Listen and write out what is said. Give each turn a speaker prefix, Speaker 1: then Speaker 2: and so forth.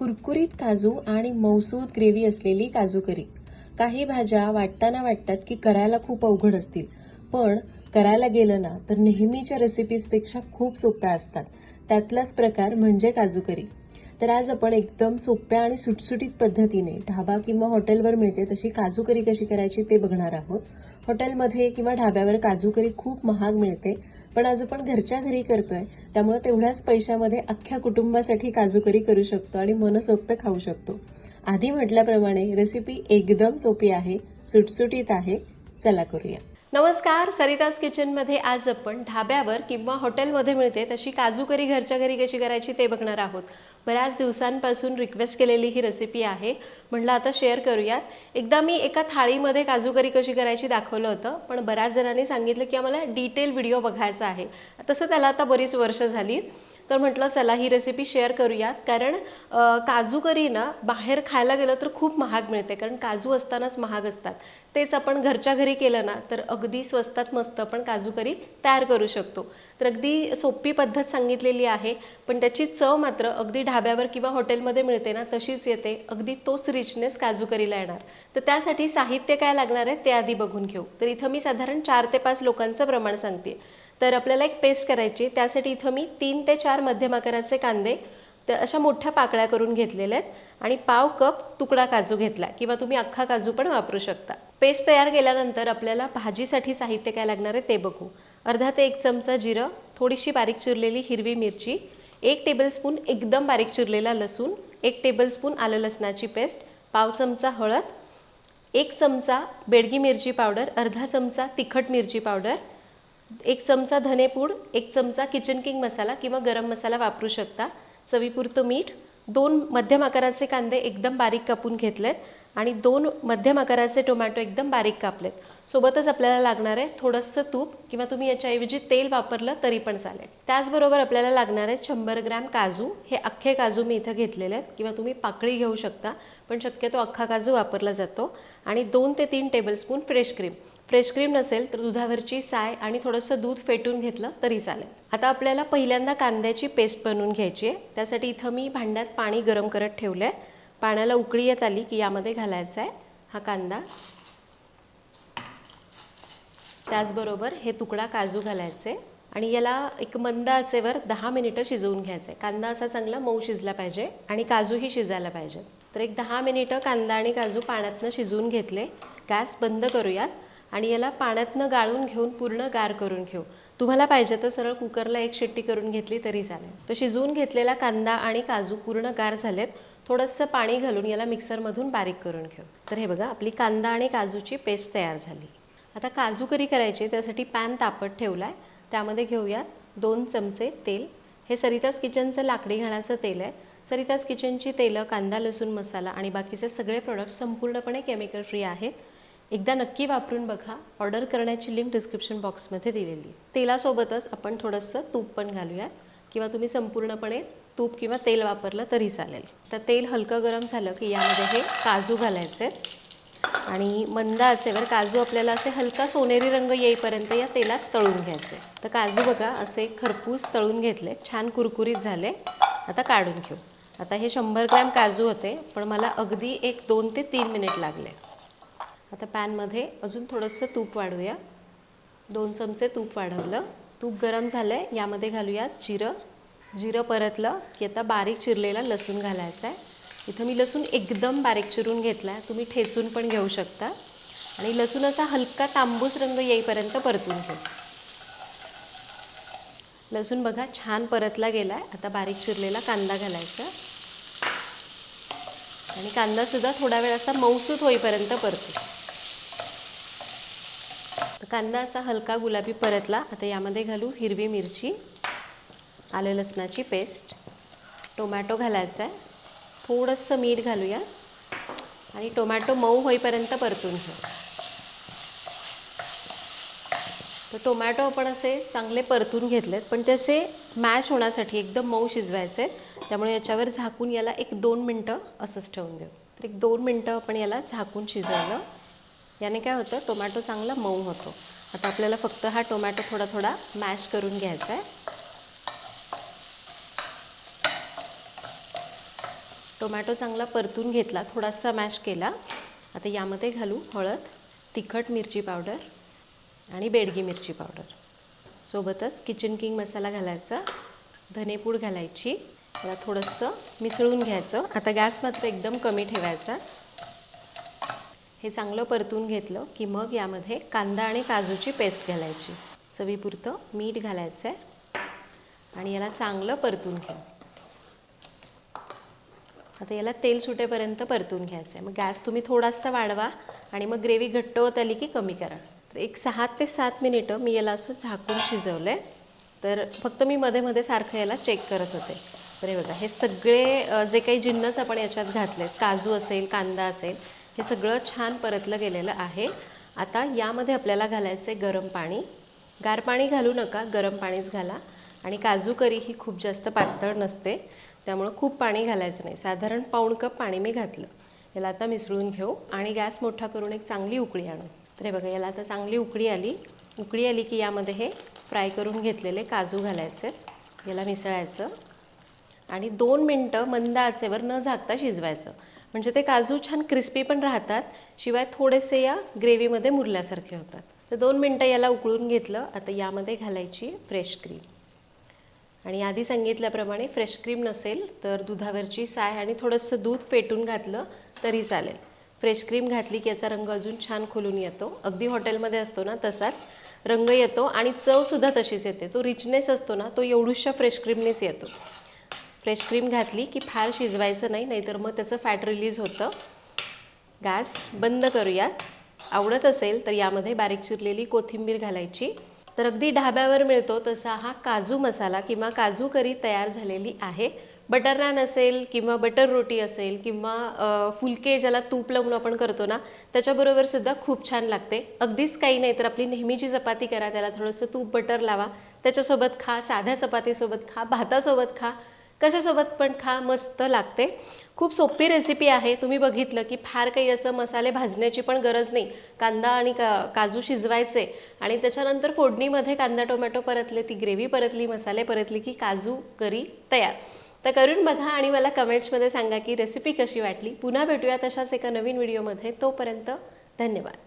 Speaker 1: कुरकुरीत काजू आणि मौसूद ग्रेव्ही असलेली काजू करी. काही भाज्या वाटताना वाटतात की करायला खूप अवघड असतील पण करायला गेलं ना तर नेहमीच्या रेसिपीजपेक्षा खूप सोप्या असतात. त्यातलाच प्रकार म्हणजे काजू करी. तर आज आपण एकदम सोप्या आणि सुटसुटीत पद्धतीने ढाबा किंवा हॉटेलवर मिळते तशी काजू करी कशी करायची ते बघणार आहोत. हॉटेलमध्ये किंवा ढाब्यावर काजू करी खूप महाग मिळते. पण आज आपण घरच्या घरी करतोय त्यामुळे तेवढ्याच पैशामध्ये अख्ख्या कुटुंबासाठी काजूकरी करू शकतो आणि मनसोक्त खाऊ शकतो. आधी म्हटल्याप्रमाणे रेसिपी एकदम सोपी आहे सुटसुटीत आहे. चला करूया. नमस्कार सरिताज किचनमध्ये आज आपण ढाब्यावर किंवा हॉटेलमध्ये मिळते तशी काजू करी घरच्या घरी कशी करायची ते बघणार आहोत. बऱ्याच दिवसांपासून रिक्वेस्ट केलेली ही रेसिपी आहे. म्हटलं आता शेअर करूयात. एकदा मी एका थाळीमध्ये काजू करी कशी करायची दाखवलं होतं पण बऱ्याच जणांनी सांगितलं की आम्हाला डिटेल व्हिडिओ बघायचा आहे. तसं त्याला आता बरीच वर्ष झाली. तर म्हटलं चला ही रेसिपी शेअर करूयात. कारण काजू करी ना बाहेर खायला गेलं तर खूप महाग मिळते. कारण काजू असतानाच महाग असतात. तेच आपण घरच्या घरी केलं ना तर अगदी स्वस्तात मस्त आपण काजू करी तयार करू शकतो. तर अगदी सोपी पद्धत सांगितलेली आहे पण त्याची चव मात्र अगदी ढाब्यावर किंवा हॉटेलमध्ये मिळते ना तशीच येते. अगदी तोच रिचनेस काजू करीला येणार. तर त्यासाठी साहित्य काय लागणार आहे ते आधी बघून घेऊ. तर इथं मी साधारण चार ते पाच लोकांचं प्रमाण सांगते. तर आपल्याला एक पेस्ट करायची आहे. त्यासाठी इथं मी तीन ते चार मध्यम आकाराचे कांदे तर अशा मोठ्या पाकळ्या करून घेतलेल्या आहेत. आणि पाव कप तुकडा काजू घेतला किंवा तुम्ही अख्खा काजू पण वापरू शकता. पेस्ट तयार केल्यानंतर आपल्याला भाजीसाठी साहित्य काय लागणार आहे ते बघू. अर्धा ते एक चमचा जिरं थोडीशी बारीक चिरलेली हिरवी मिरची एक टेबलस्पून एकदम बारीक चिरलेला लसूण एक टेबलस्पून आलं लसणाची पेस्ट पाव चमचा हळद एक चमचा बेडगी मिरची पावडर अर्धा चमचा तिखट मिरची पावडर एक चमचा धनेपूड एक चमचा किचन किंग मसाला किंवा गरम मसाला वापरू शकता. चवीपुरतं मीठ दोन मध्यम आकाराचे कांदे एकदम बारीक कापून घेतलेत आणि दोन मध्यम आकाराचे टोमॅटो एकदम बारीक कापलेत. सोबतच आपल्याला लागणार आहे थोडंसं तूप किंवा तुम्ही याच्याऐवजी तेल वापरलं तरी पण चालेल. त्याचबरोबर आपल्याला लागणार आहे शंभर ग्रॅम काजू. हे अख्खे काजू मी इथं घेतलेले आहेत किंवा तुम्ही पाकळी घेऊ शकता पण शक्यतो अख्खा काजू वापरला जातो. आणि दोन ते तीन tablespoon fresh cream fresh cream नसेल तर दुधावरची साय आणि थोडंसं दूध फेटून घेतलं तरी चालेल. आता आपल्याला पहिल्यांदा कांद्याची पेस्ट बनवून घ्यायची आहे. त्यासाठी इथं मी भांड्यात पाणी गरम करत ठेवलं आहे पाण्याला उकळी येत आली की यामध्ये घालायचा आहे हा कांदा. त्याचबरोबर हे तुकडा काजू घालायचे आणि याला एक मंद आचेवर दहा मिनिटं शिजवून घ्यायचं. आहे कांदा असा चांगला मऊ शिजला पाहिजे आणि काजूही शिजायला पाहिजे. तर एक दहा मिनिटं कांदा आणि काजू पाण्यातनं शिजवून घेतले. गॅस बंद करूयात. आणि याला पाण्यातनं गाळून घेऊन पूर्ण गार करून घेऊ. तुम्हाला पाहिजे तर सरळ कुकरला एक शिट्टी करून घेतली तरी चालेल. तर शिजवून घेतलेला कांदा आणि काजू पूर्ण गार झालेत. थोडंसं पाणी घालून याला मिक्सरमधून बारीक करून घेऊ. तर हे बघा आपली कांदा आणि काजूची पेस्ट तयार झाली. आता काजू करी करायची त्यासाठी पॅन तापत ठेवला आहे त्यामध्ये घेऊयात दोन चमचे तेल. हे सरिताज किचनचं लाकडी घाण्याचं तेल आहे. सरिताज किचनची तेलं कांदा लसूण मसाला आणि बाकीचे सगळे प्रोडक्ट संपूर्णपणे केमिकल फ्री आहेत. एकदा नक्की वापरून बघा. ऑर्डर करण्याची लिंक डिस्क्रिप्शन बॉक्समध्ये दिलेली आहे. तेलासोबतच आपण थोडंसं तूप पण घालूयात. किंवा तुम्ही संपूर्णपणे तूप किंवा तेल वापरलं तरी चालेल. तर तेल हलकं गरम झालं की यामध्ये हे काजू घालायचे आणि मंद आचेवर काजू आपल्याला असे हलका सोनेरी रंग येईपर्यंत या तेलात तळून घ्यायचे तर काजू बघा असे खरपूस तळून घेतले. छान कुरकुरीत झाले. आता काढून घेऊ. आता हे शंभर ग्रॅम काजू होते पण मला अगदी एक दोन ते तीन मिनिट लागले. आता पॅनमध्ये अजून थोडंसं तूप वाढवूया दोन चमचे तूप वाढवलं. तूप गरम झालं आहे यामध्ये घालूयात जिरं. जिरं परतलं की आता बारीक चिरलेला लसूण घालायचा आहे. इथं मी लसूण एकदम बारीक चिरून घेतला आहे तुम्ही ठेचून पण घेऊ शकता. आणि लसूण असा हलका तांबूस रंग येईपर्यंत परतून घेऊ लसूण बघा छान परतला गेला आहे आता बारीक चिरलेला कांदा घालायचा. आणि कांदासुद्धा थोडा वेळ असा मऊसूत होईपर्यंत परतू. कांदा असा हलका गुलाबी परतला. आता यामध्ये घालू हिरवी मिरची आलं लसणाची पेस्ट टोमॅटो घालायचा आहे. थोडंसं मीठ घालूया. आणि टोमॅटो मऊ होईपर्यंत परतून घेऊ तर टोमॅटो आपण असे चांगले परतून घेतलेत पण ते असे मॅश होण्यासाठी एकदम मऊ शिजवायचे त्यामुळे याच्यावर झाकून याला एक दोन मिनटं असंच ठेवून देऊ. तर एक दोन मिनटं आपण याला झाकून शिजवलं. याने काय होतं टोमॅटो चांगला मऊ होतो. आता आपल्याला फक्त हा टोमॅटो थोडा थोडा मॅश करून घ्यायचा आहे. टोमॅटो चांगला परतून घेतला थोडासा मॅश केला. आता यामध्ये घालू हळद तिखट मिरची पावडर आणि बेडगी मिरची पावडर. सोबतच किचन किंग मसाला घालायचा धनेपूड घालायची. याला थोडंसं मिसळून घ्यायचं. आता गॅस मात्र एकदम कमी ठेवायचा. हे चांगलं परतून घेतलं की मग यामध्ये कांदा आणि काजूची पेस्ट घालायची. चवीपुरतं मीठ घालायचं आहे आणि याला चांगलं परतून घेऊ आता याला तेल सुटेपर्यंत परतून घ्यायचं आहे मग गॅस तुम्ही थोडासा वाढवा आणि मग ग्रेव्ही घट्ट होत आली की कमी करा. तर एक सहा ते सात मिनिटं मी याला असं झाकून शिजवलं आहे तर फक्त मी मध्ये मध्ये सारखं याला चेक करत होते. तर हे बघा हे सगळे जे काही जिन्नस आपण याच्यात घातलेत काजू असेल कांदा असेल हे सगळं छान परतलं गेलेलं आहे. आता यामध्ये आपल्याला घालायचं आहे गरम पाणी. गार पाणी घालू नका गरम पाणीच घाला. आणि काजू करी ही खूप जास्त पातळ नसते त्यामुळं खूप पाणी घालायचं नाही. साधारण पाऊण कप पाणी मी घातलं. याला आता मिसळून घेऊ आणि गॅस मोठा करून एक चांगली उकळी आणू. तर हे बघा याला आता चांगली उकळी आली. उकळी आली की यामध्ये हे फ्राय करून घेतलेले काजू घालायचे. याला मिसळायचं. आणि दोन मिनटं मंद आचेवर न झाकता शिजवायचं. म्हणजे ते काजू छान क्रिस्पी पण राहतात शिवाय थोडेसे या ग्रेव्हीमध्ये मुरल्यासारखे होतात. तर दोन मिनटं याला उकळून घेतलं आता यामध्ये घालायची फ्रेश क्रीम आणि आधी सांगितल्याप्रमाणे फ्रेश क्रीम नसेल तर दुधावरची साय आणि थोडंसं दूध फेटून घातलं तरी चालेल. फ्रेश क्रीम घातली की याचा रंग अजून छान खुलून येतो. अगदी हॉटेलमध्ये असतो ना तसाच रंग येतो आणि चवसुद्धा तशीच येते. तो रिचनेस असतो ना तो एवढूशा फ्रेश क्रीमनेच येतो. फ्रेश क्रीम घातली की फार शिजवायचं नाही नाहीतर मग त्याचं फॅट रिलीज होतं. गॅस बंद करूया आवडत असेल तर यामध्ये बारीक चिरलेली कोथिंबीर घालायची. तर अगदी ढाब्यावर मिळतो तसा हा काजू मसाला किंवा काजू करी तयार झालेली आहे. बटर नान असेल किंवा बटर रोटी असेल किंवा फुलके ज्याला तूप लावून आपण करतो ना त्याच्याबरोबर सुद्धा खूप छान लागते. अगदीच काही नाही तर आपली नेहमीची चपाती करा त्याला थोडंसं तूप बटर लावा. त्याच्यासोबत खा साध्या चपातीसोबत खा भातासोबत खा. कशासोबत पण खा मस्त लागते. खूप सोपी रेसिपी आहे. तुम्ही बघितलं की फार काही असं मसाले भाजण्याची पण गरज नाही. कांदा आणि का काजू शिजवायचे आणि त्याच्यानंतर फोडणीमध्ये कांदा टोमॅटो परतले ती ग्रेव्ही परतली मसाले परतली की काजू करी तयार. तर करून बघा आणि मला कमेंट्समध्ये सांगा की रेसिपी कशी वाटली. पुन्हा भेटूया तशाच एका नवीन व्हिडिओमध्ये तोपर्यंत धन्यवाद.